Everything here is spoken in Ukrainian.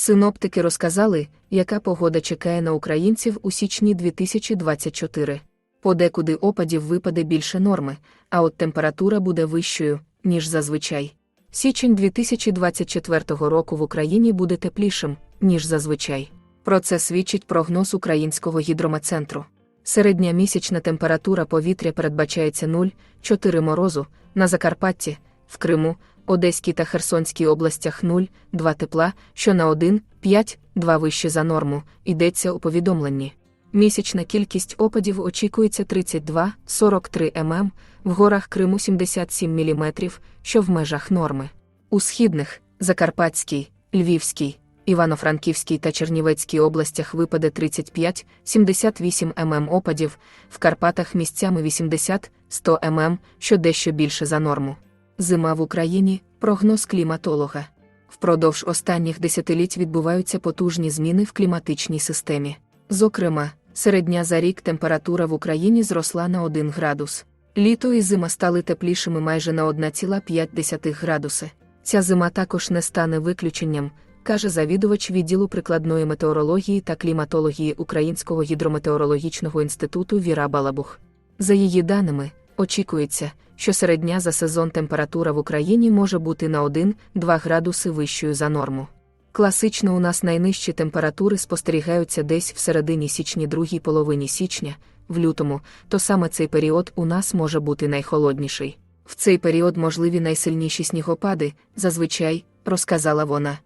Синоптики розказали, яка погода чекає на українців у січні 2024. Подекуди опадів випаде більше норми, а от температура буде вищою, ніж зазвичай. Січень 2024 року в Україні буде теплішим, ніж зазвичай. Про це свідчить прогноз Українського гідрометцентру. Середня місячна температура повітря передбачається 0,4 морозу, на Закарпатті, в Криму, Одеській та Херсонській областях 0,2 тепла, що на 1,5-2 вище за норму, йдеться у повідомленні. Місячна кількість опадів очікується 32-43 мм, в горах Криму 77 мм, що в межах норми. У східних, Закарпатській, Львівській, Івано-Франківській та Чернівецькій областях випаде 35-78 мм опадів, в Карпатах місцями 80-100 мм, що дещо більше за норму. Зима в Україні прогноз кліматолога. Впродовж останніх десятиліть відбуваються потужні зміни в кліматичній системі. Зокрема, середня за рік температура в Україні зросла на 1 градус. Літо і зима стали теплішими майже на 1,5 градуси. Ця зима також не стане виключенням, каже завідувач відділу прикладної метеорології та кліматології Українського гідрометеорологічного інституту Віра Балабух. За її даними, очікується, що середня за сезон температура в Україні може бути на 1-2 градуси вищою за норму. Класично у нас найнижчі температури спостерігаються десь в середині січні другій половині січня, в лютому, то саме цей період у нас може бути найхолодніший. В цей період можливі найсильніші снігопади, зазвичай, розказала вона.